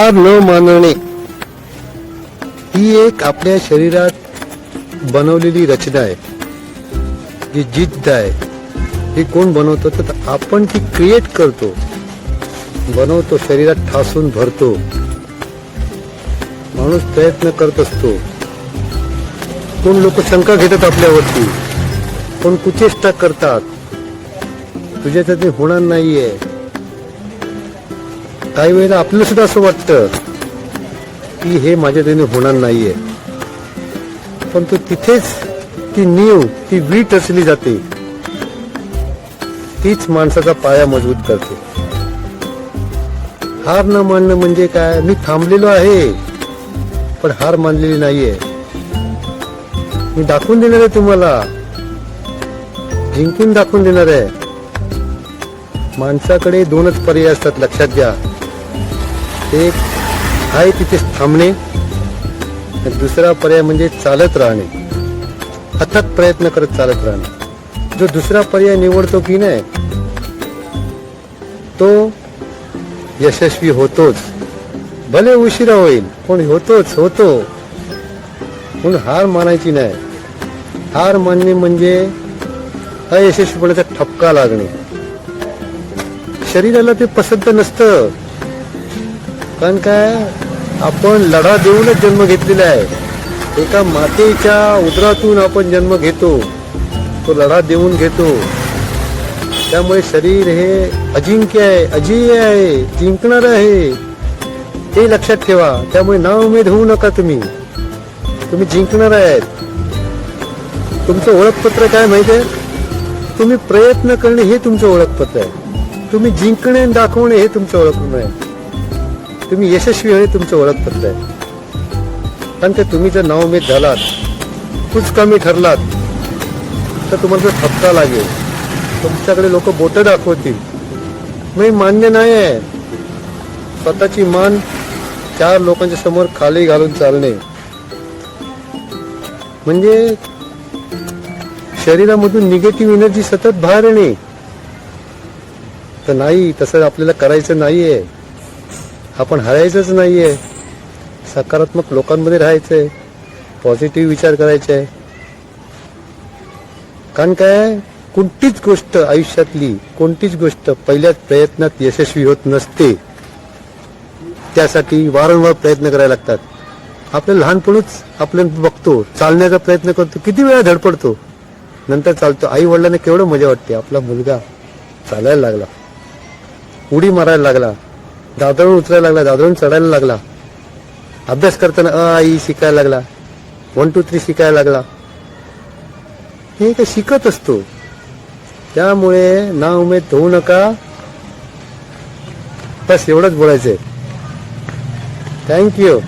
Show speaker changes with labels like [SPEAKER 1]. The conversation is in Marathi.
[SPEAKER 1] हार न मानणे ही एक आपल्या शरीरात बनवलेली रचना आहे. जी जिद्द आहे. ही कोण बनवतो? तर आपण ती क्रिएट करतो. बनवतो शरीरात ठासून भरतो. माणूस प्रयत्न करत असतो. कोण लोक शंका घेतात आपल्यावरती? कोण कुचेष्टा करतात? तुझ्यासाठी ते होणार नाहीये. काही वेळेला आपल्याला सुद्धा असं वाटतं की हे माझ्या त्याने होणार नाहीये. पण तो तिथेच ती नीव ती वीट असली जाते. तीच माणसाचा पाया मजबूत करते. हार न मानणं म्हणजे काय? मी थांबलेलो आहे पण हार मानलेली नाहीये. मी दाखवून देणार आहे तुम्हाला. जिंकून दाखवून देणार आहे. माणसाकडे दोनच पर्याय असतात लक्षात घ्या. एक आहे तिथेच थांबणे दुसरा पर्याय म्हणजे चालत राहणे. अथक प्रयत्न करत चालत राहणे. जो दुसरा पर्याय निवडतो की नाही तो यशस्वी होतोच. भले उशिरा होईल पण होतोच होतो. म्हणून हार मानायची नाही. हार मानणे म्हणजे अयशस्वीपणाचा ठपका लागणे. शरीराला ते पसंत नसतं. कारण काय? आपण लढा देऊनच जन्म घेतलेला आहे. एका मातेच्या उदरातून आपण जन्म घेतो. तो लढा देऊन घेतो. त्यामुळे शरीर हे अजिंक्य आहे अजय आहे जिंकणार आहे. ते लक्षात ठेवा. त्यामुळे नाउमेद होऊ नका तुम्ही. तुम्ही जिंकणार आहेत. तुमचं ओळखपत्र काय माहिती आहे? तुम्ही प्रयत्न करणे हे तुमचं ओळखपत्र आहे. तुम्ही जिंकणे आणि दाखवणे हे तुमचं ओळखपत्र आहे. तुम्ही यशस्वी होणे तुमचं ओळखपत्र आहे. कारण का तुम्ही जर नावमेद झालात कुच कमी ठरलात तर तुम्हाला जर ठपका लागेल तुमच्याकडे लोक बोटं दाखवतील. नाही मान्य नाही आहे. स्वतःची मान चार लोकांच्या समोर खाली घालून चालणे. म्हणजे शरीरामधून निगेटिव्ह एनर्जी सतत बाहेर येणे. तर नाही तसं आपल्याला करायचं नाहीये. आपण हरायचंच नाहीये. सकारात्मक लोकांमध्ये राहायचंय. पॉझिटिव्ह विचार करायचे. आहे कारण काय? कोणतीच गोष्ट आयुष्यातली कोणतीच गोष्ट पहिल्याच प्रयत्नात यशस्वी होत नसते. त्यासाठी वारंवार प्रयत्न करायला लागतात. आपल्याला लहानपणूच आपण बघतो चालण्याचा प्रयत्न करतो किती वेळा धडपडतो. नंतर चालतो. आई वडिलांना केवढं मजा वाटते. आपला मुलगा चालायला लागला. उडी मारायला लागला. दादरून उतरायला लागला दादरून चढायला लागला. अभ्यास करताना अ आई शिकायला लागला. वन टू थ्री शिकायला लागला. हे काय शिकत असतो. त्यामुळे ना उमेद होऊ नका. बस एवढंच बोलायचंय. थँक्यू